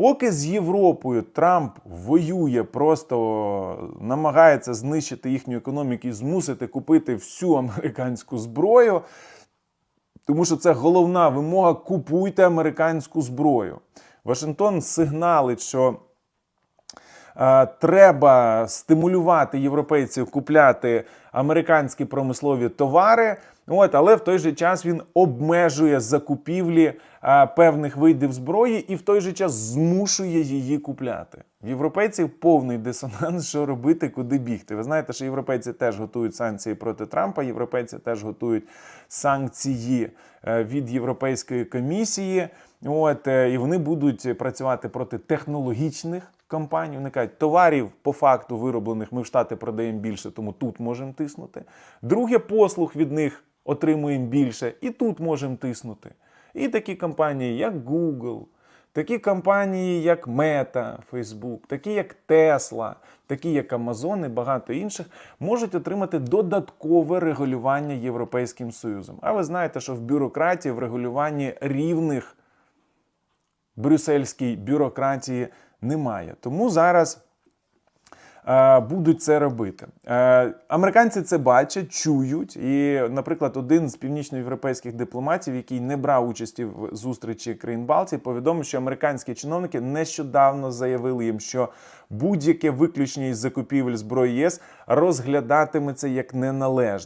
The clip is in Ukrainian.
Поки з Європою Трамп воює, просто намагається знищити їхню економіку і змусити купити всю американську зброю, тому що це головна вимога: купуйте американську зброю. Вашингтон сигналить, що треба стимулювати європейців купляти американські промислові товари. От, але в той же час він обмежує закупівлі е, певних видів зброї і в той же час змушує її купляти. В європейців повний дисонанс, що робити, куди бігти. Ви знаєте, що європейці теж готують санкції проти Трампа, європейці теж готують санкції е, від Європейської комісії. От, е, і вони будуть працювати проти технологічних компаній. Вони кажуть, товарів по факту вироблених ми в Штати продаємо більше, тому тут можемо тиснути. Друге, послуг від них отримуємо більше, і тут можемо тиснути. І такі компанії, як Google, такі компанії, як Meta, Facebook, такі як Tesla, такі як Amazon і багато інших, можуть отримати додаткове регулювання Європейським Союзом. А ви знаєте, що в бюрократії, в регулюванні рівних брюссельській бюрократії немає. Тому зараз будуть це робити. Е, американці це бачать, чують. І, наприклад, один з північноєвропейських дипломатів, який не брав участі в зустрічі країн Балтії, повідомив, що американські чиновники нещодавно заявили їм, що будь-яке виключення із закупівель зброї ЄС розглядатиметься як неналежне.